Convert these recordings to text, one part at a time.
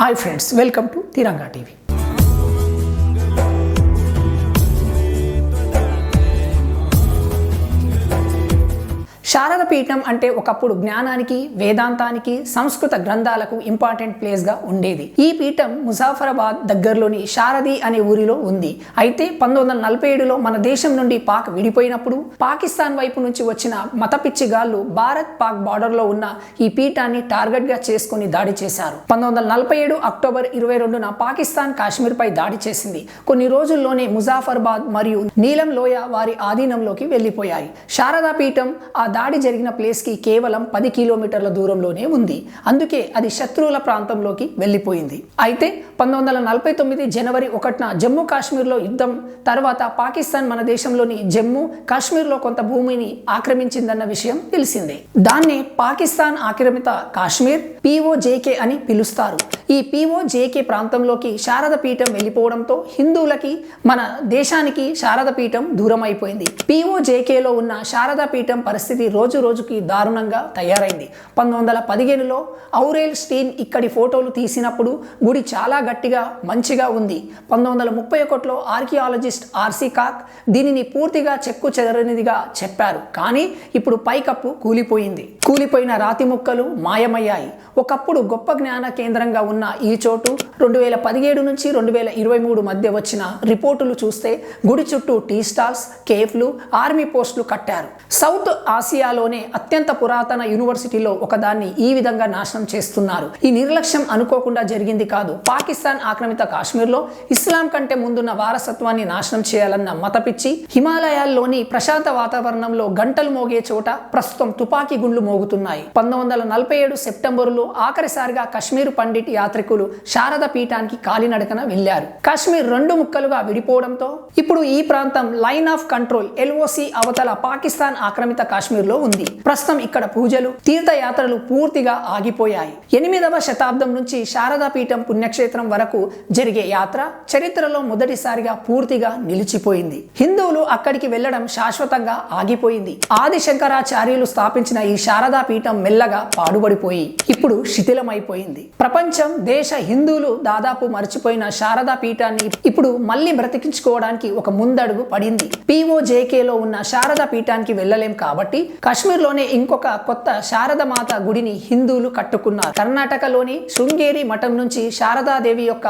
Hi friends welcome to Tiranga TV. పీఠం అంటే ఒకప్పుడు జ్ఞానానికి వేదాంతానికి సంస్కృత గ్రంథాలకు ఇంపార్టెంట్ ప్లేస్గా ఉండేది. ఈ పీఠం ముజాఫరాబాద్ దగ్గరలోని శారది అనే ఊరిలో ఉంది. అయితే పంతొమ్మిది వందల నలభై ఏడులో మన దేశం నుండి పాక్ విడిపోయినప్పుడు పాకిస్తాన్ వైపు నుంచి వచ్చిన మత పిచ్చిగాళ్ళు భారత్ పాక్ బార్డర్లో ఉన్న ఈ పీఠాన్ని టార్గెట్గా చేసుకుని దాడి చేశారు. పంతొమ్మిది వందల నలభై ఏడు అక్టోబర్ ఇరవై రెండున పాకిస్తాన్ కాశ్మీర్పై దాడి చేసింది. కొన్ని రోజుల్లోనే ముజాఫర్బాద్ మరియు నీలం లోయ వారి ఆధీనంలోకి వెళ్ళిపోయాయి. శారదా పీఠం ఆ దాడి జరిగిన ప్లేస్కి కేవలం పది కిలోమీటర్ల దూరంలోనే ఉంది. అందుకే అది శత్రువుల ప్రాంతంలోకి వెళ్ళిపోయింది. అయితే పంతొమ్మిది వందల నలభై తొమ్మిది జనవరి ఒకటిన జమ్మూ కాశ్మీర్లో యుద్ధం తర్వాత పాకిస్తాన్ మన దేశంలోని జమ్మూ కాశ్మీర్లో కొంత భూమిని ఆక్రమించిందన్న విషయం తెలిసిందే. దాన్ని పాకిస్తాన్ ఆక్రమిత కాశ్మీర్ పిఓజేకే అని పిలుస్తారు. ఈ పీఓజేకే ప్రాంతంలోకి శారదపీఠం వెళ్ళిపోవడంతో హిందువులకి మన దేశానికి శారదపీఠం దూరం అయిపోయింది ఉన్న శారద పీఠం పరిస్థితి రోజు రోజుకి దారుణంగా తయారైంది. పంతొమ్మిది వందల పదిహేనులో ఔరేల్ స్టీన్ ఇక్కడి ఫోటోలు తీసినప్పుడు గుడి చాలా గట్టిగా మంచిగా ఉంది. పంతొమ్మిది వందల ముప్పై ఒకటిలో ఆర్కియాలజిస్ట్ ఆర్సీ కాక్ దీనిని పూర్తిగా చెక్కు చెదరనిదిగా చెప్పారు. కానీ ఇప్పుడు పైకప్పు కూలిపోయింది. కూలిపోయిన రాతి ముక్కలు మాయమయ్యాయి. ఒకప్పుడు గొప్ప జ్ఞాన కేంద్రంగా ఉన్న ఈ చోటు రెండు వేల పదిహేడు నుంచి రెండు వేల ఇరవై మూడు మధ్య వచ్చిన రిపోర్టులు చూస్తే గుడి చుట్టూ టీ స్టాల్స్ కేఫ్లు ఆర్మీ పోస్టులు కట్టారు. సౌత్ ఆసియాలోనే అత్యంత పురాతన యూనివర్సిటీలో ఒకదాన్ని ఈ విధంగా నాశనం చేస్తున్నారు. ఈ నిర్లక్ష్యం అనుకోకుండా జరిగింది కాదు. పాకిస్తాన్ ఆక్రమిత కాశ్మీర్లో ఇస్లాం కంటే ముందున్న వారసత్వాన్ని నాశనం చేయాలన్న మతపిచ్చి హిమాలయాల్లోని ప్రశాంత వాతావరణంలో గంటలు మోగే చోట ప్రస్తుతం తుపాకీ గుండ్లు మోగుతున్నాయి. పంతొమ్మిది వందల నలభై ఏడు సెప్టెంబరులో ఆఖరిసారిగా కశ్మీర్ పండిట్ యాత్రికులు శారద పీఠానికి కాలినడకన వెళ్ళారు కాశ్మీర్ రెండు ముక్కలుగా విడిపోవడంతో ఇప్పుడు ఈ ప్రాంతం లైన్ ఆఫ్ కంట్రోల్ ఎల్ఓసి అవతల పాకిస్తాన్ ఆక్రమిత కాశ్మీర్లో ఉంది. ప్రస్తుతం ఇక్కడ పూజలు తీర్థయాత్రలు పూర్తిగా ఆగిపోయాయి. ఎనిమిదవ శతాబ్దం నుంచి శారదా పీఠం పుణ్యక్షేత్రం వరకు జరిగే యాత్ర చరిత్రలో మొదటిసారిగా పూర్తిగా నిలిచిపోయింది. హిందువులు అక్కడికి వెళ్ళడం శాశ్వతంగా ఆగిపోయింది. ఆది శంకరాచార్యులు స్థాపించిన ఈ శారదా పీఠం మెల్లగా పాడుబడిపోయి ఇప్పుడు శిథిలమైపోయింది. ప్రపంచం దేశ హిందువులు దాదాపు మర్చిపోయిన శారదా పీఠాన్ని ఇప్పుడు మళ్ళీ బ్రతికించుకోవడానికి ఒక ముందడుగు పడింది. పిఓజేకేలో ఉన్న శారదా పీఠానికి వెళ్ళలేం కాబట్టి కాశ్మీర్లోనే ఇంకొక కొత్త శారద మాత గుడిని హిందువులు కట్టుకున్నారు. కర్ణాటకలోని శృంగేరి మఠం నుంచి శారదాదేవి యొక్క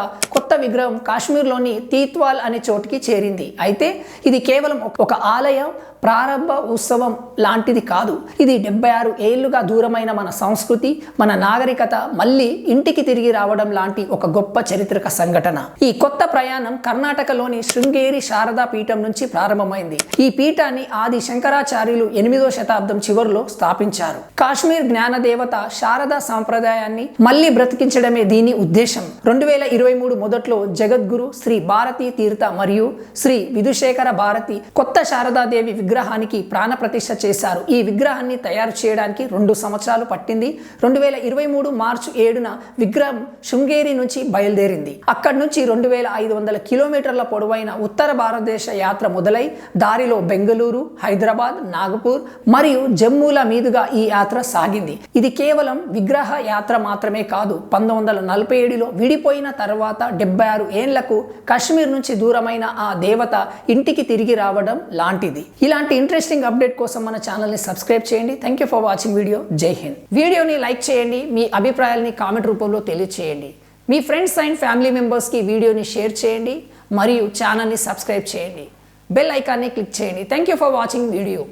కొత్త విగ్రహం కాశ్మీర్లోని తీత్వాల్ అనే చోటుకి చేరింది. అయితే ఇది కేవలం ఒక ఆలయం ప్రారంభ ఉత్సవం లాంటిది కాదు. ఇది డెబ్బై ఆరు ఏళ్ళుగా దూరమైన మన సంస్కృతి మన నాగరికత మళ్ళీ ఇంటికి తిరిగి రావడం లాంటి ఒక గొప్ప చరిత్రక సంఘటన. ఈ కొత్త ప్రయాణం కర్ణాటకలోని శృంగేరి శారదా పీఠం నుంచి ప్రారంభమైంది. ఈ పీఠాన్ని ఆది శంకరాచార్యులు ఎనిమిదో శతాబ్దం చివరిలో స్థాపించారు. కాశ్మీర్ జ్ఞానదేవత శారదా సాంప్రదాయాన్ని మళ్ళీ బ్రతికించడమే దీని ఉద్దేశం. రెండు వేల ఇరవై మూడు మొదట్లో జగద్గురు శ్రీ భారతీ తీర్థ మరియు శ్రీ విధుశేఖర భారతి కొత్త శారదాదేవి విగ్రహానికి ప్రాణప్రతిష్ఠ చేశారు. ఈ విగ్రహాన్ని తయారు చేయడానికి రెండు సంవత్సరాలు పట్టింది. రెండు వేల ఇరవై మూడు మార్చి ఏడున విగ్రహం శృంగేరి నుంచి బయలుదేరింది. అక్కడి నుంచి రెండు వేల ఐదు వందల కిలోమీటర్ల పొడవైన ఉత్తర భారతదేశ యాత్ర మొదలై దారిలో బెంగళూరు హైదరాబాద్ నాగపూర్ మరియు జమ్మూల మీదుగా ఈ యాత్ర సాగింది. ఇది కేవలం విగ్రహ యాత్ర మాత్రమే కాదు పంతొమ్మిది వందల నలభై ఏడులో విడిపోయిన తర్వాత డెబ్బై ఆరు ఏళ్ళకు కాశ్మీర్ నుంచి దూరమైన ఆ దేవత ఇంటికి తిరిగి రావడం లాంటిది. ఇలాంటి ఇంట్రెస్టింగ్ అప్డేట్ కోసం మన ఛానల్ని సబ్స్క్రైబ్ చేయండి. Thank you for watching video Jai Hind వీడియోని లైక్ చేయండి. మీ అభిప్రాయాల్ని కామెంట్ రూపంలో తెలియచేయండి. మీ ఫ్రెండ్స్ అండ్ ఫ్యామిలీ మెంబర్స్కి వీడియోని షేర్ చేయండి. మరియు ఛానల్ని సబ్స్క్రైబ్ చేయండి. బెల్ ఐకాన్ని క్లిక్ చేయండి. Thank you for watching video